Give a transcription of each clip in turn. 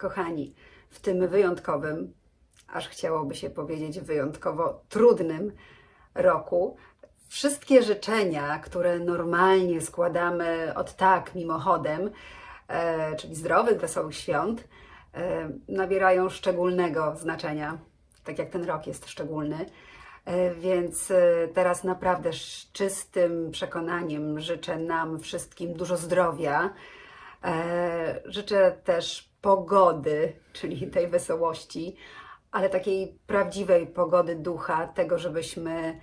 Kochani, w tym wyjątkowym, aż chciałoby się powiedzieć wyjątkowo trudnym roku, wszystkie życzenia, które normalnie składamy od tak, mimochodem, e, czyli zdrowych, wesołych świąt, e, nabierają szczególnego znaczenia, tak jak ten rok jest szczególny. E, Więc e, teraz naprawdę z czystym przekonaniem życzę nam wszystkim dużo zdrowia. E, Życzę też pogody, czyli tej wesołości, ale takiej prawdziwej pogody ducha, tego, żebyśmy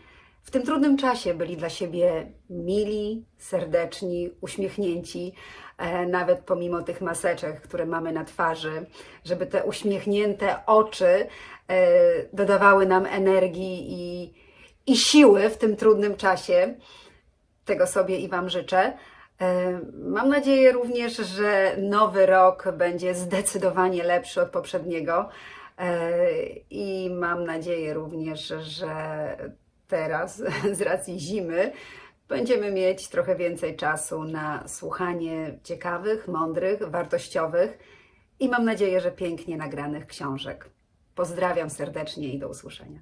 w tym trudnym czasie byli dla siebie mili, serdeczni, uśmiechnięci, e, nawet pomimo tych maseczek, które mamy na twarzy, żeby te uśmiechnięte oczy e, dodawały nam energii i, i siły w tym trudnym czasie. Tego sobie i Wam życzę. Mam nadzieję również, że nowy rok będzie zdecydowanie lepszy od poprzedniego. E, I mam nadzieję również, że teraz z racji zimy będziemy mieć trochę więcej czasu na słuchanie ciekawych, mądrych, wartościowych i mam nadzieję, że pięknie nagranych książek. Pozdrawiam serdecznie i do usłyszenia.